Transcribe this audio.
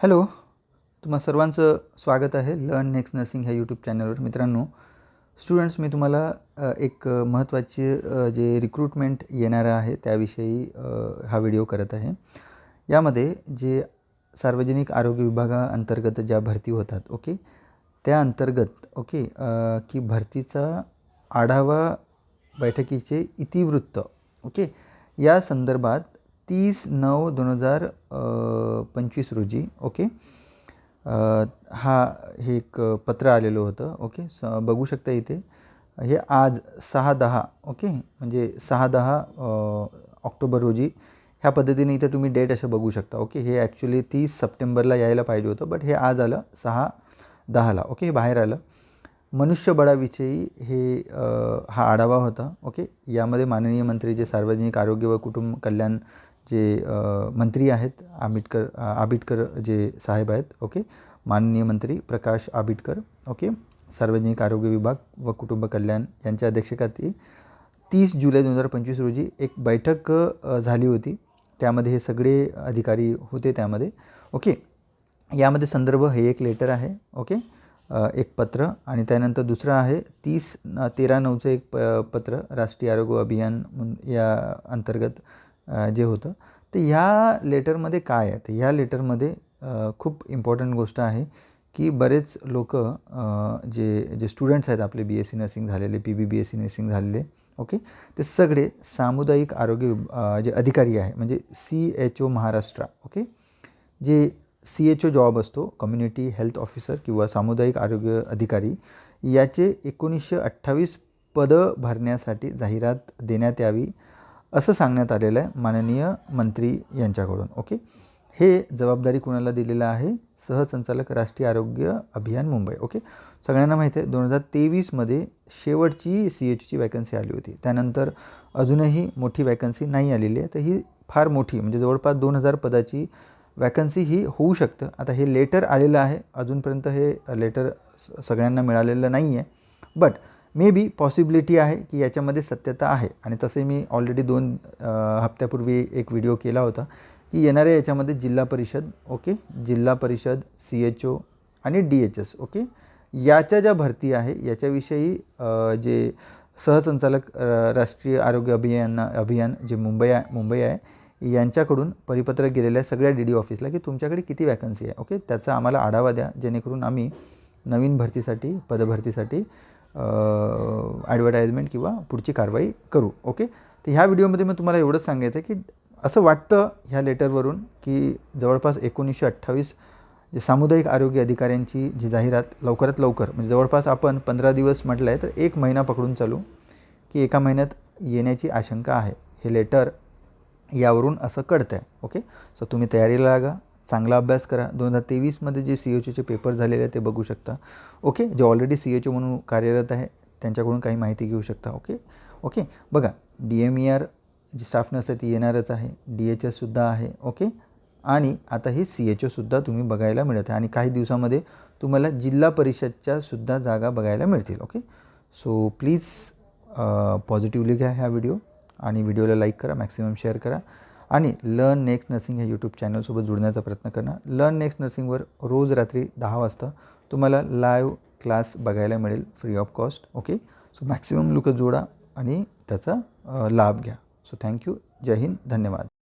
Hello तुम्हा सर्वांचं स्वागत आहे लर्न नेक्स्ट नर्सिंग ह्या यूट्यूब चॅनलवर मित्रांनो स्टुडंट्स मी तुम्हाला एक महत्त्वाची महत्त्वाचे जे रिक्रुटमेंट येणारं आहे त्याविषयी हा व्हिडिओ करत आहे. यामध्ये जे सार्वजनिक आरोग्य विभागाअंतर्गत ज्या भरती होतात ओके त्या अंतर्गत ओके की भरतीचा आढावा बैठकीचे इतिवृत्त ओके या संदर्भात तीस नऊ दोन हजार पंचवीस रोजी ओके? हा हे एक पत्र आलेलं होतं ओके? स बघू शकता इथे. हे आज सहा दहा ओके? म्हणजे सहा दहा ऑक्टोबर रोजी. ह्या पद्धतीने इथे तुम्ही डेट असं बघू शकता ओके? हे ॲक्च्युली तीस सप्टेंबरला यायला पाहिजे होतं बट हे आज आलं सहा दहाला ओके? हे बाहेर आलं. मनुष्यबळाविषयी हे हा आढावा होता ओके? यामध्ये माननीय मंत्री जे सार्वजनिक आरोग्य व कुटुंब कल्याण जे मंत्री आहेत आंबेडकर आबिटकर जे साहेब आहेत ओके? माननीय मंत्री प्रकाश आबिटकर ओके? सार्वजनिक आरोग्य विभाग व कुटुंब कल्याण यांच्या अध्यक्षतेखाली तीस जुलै दोन हजार पंचवीस रोजी एक बैठक झाली होती. त्यामध्ये हे सगळे अधिकारी होते त्यामध्ये ओके? यामध्ये संदर्भ हे एक लेटर आहे ओके? एक पत्र आणि त्यानंतर दुसरं आहे तीस तेरा नऊचं एक प पत्र राष्ट्रीय आरोग्य अभियान या अंतर्गत जे होतं. तर ह्या लेटरमध्ये काय आहे? तर ह्या लेटरमध्ये खूप इम्पॉर्टंट गोष्ट आहे की बरेच लोक जे जे स्टुडंट्स आहेत आपले बी एस सी नर्सिंग झालेले P B B S C nursing झालेले ओके ते सगळे सामुदायिक आरोग्य विभ- जे अधिकारी आहे म्हणजे C H O Maharashtra okay जे सी एच ओ जॉब असतो कम्युनिटी हेल्थ ऑफिसर किंवा सामुदायिक आरोग्य अधिकारी याचे एकोणीसशे अठ्ठावीस पदं भरण्यासाठी जाहिरात देण्यात यावी. असं सांगण्यात आलेलं आहे माननीय मंत्री यांच्याकडून ओके? हे जबाबदारी कुणाला दिलेलं आहे? सहसंचालक राष्ट्रीय आरोग्य अभियान मुंबई ओके? सगळ्यांना माहिती आहे दोन हजार तेवीसमध्ये शेवटची सी एचची वॅकन्सी आली होती. त्यानंतर अजूनही मोठी वॅकन्सी नाही आलेली आहे तर ही फार मोठी म्हणजे जवळपास दोन हजार पदाची वॅकन्सी ही होऊ शकतं. आता हे लेटर आलेलं आहे अजूनपर्यंत हे लेटर सगळ्यांना मिळालेलं नाही आहे बट मे बी पॉसिबिलिटी आहे की याच्यामध्ये सत्यता आहे. आणि तसे मी ऑलरेडी दोन हप्त्यापूर्वी एक व्हिडिओ केला होता की येणाऱ्या याच्यामध्ये जिल्हा परिषद ओके जिल्हा परिषद सी एच ओ आणि डी एच एस ओके याच्या ज्या भरती आहे याच्याविषयी जे सहसंचालक राष्ट्रीय आरोग्य अभियान अभियान जे मुंबई आहे मुंबई आहे यांच्याकडून परिपत्रक गेलेलं आहे सगळ्या डी डी ऑफिसला की तुमच्याकडे किती वॅकन्सी आहे ओके त्याचा आम्हाला आढावा द्या जेणेकरून आम्ही नवीन भरतीसाठी पदभरतीसाठी ॲडव्हर्टाईजमेंट किंवा पुढची कारवाई करू ओके तर ह्या व्हिडिओमध्ये मी तुम्हाला एवढंच सांगायचं आहे की असं वाटतं ह्या लेटरवरून की जवळपास एकोणीसशे अठ्ठावीस जे सामुदायिक आरोग्य अधिकाऱ्यांची जी जाहिरात लवकरात लवकर म्हणजे जवळपास आपण पंधरा दिवस म्हटलं आहे तर एक महिना पकडून चालू की एका महिन्यात येण्याची आशंका आहे. हे लेटर यावरून असं कळतं आहे ओके सो तुम्ही तयारीला लागा. चांगला अभ्यास करा. दोन हजार तेवीसमध्ये जे सी एच ओचे पेपर झालेले आहेत ते बघू शकता. ओके जे ऑलरेडी सी एच ओ म्हणून कार्यरत आहे त्यांच्याकडून काही माहिती घेऊ शकता. ओके ओके बघा D M E R G staff nurse आहे ती येणारच आहे. डी एच एससुद्धा आहे. ओके आणि आता हे सी एच ओसुद्धा तुम्ही बघायला मिळत आहे. आणि काही दिवसामध्ये तुम्हाला जिल्हा परिषदच्या सुद्धा जागा बघायला मिळतील. ओके सो प्लीज पॉझिटिव्हली घ्या ह्या व्हिडिओ आणि व्हिडिओला लाईक करा मॅक्सिमम शेअर करा. आणि लर्न नेक्स्ट नर्सिंग ह्या यूट्यूब चॅनलसोबत जुडण्याचा प्रयत्न करा लर्न नेक्स्ट नर्सिंगवर रोज रात्री दहा वाजता तुम्हाला लाईव्ह क्लास बघायला मिळेल free of cost okay so maximum लोक जोडा आणि त्याचा लाभ घ्या. So thank you Jai Hind. धन्यवाद.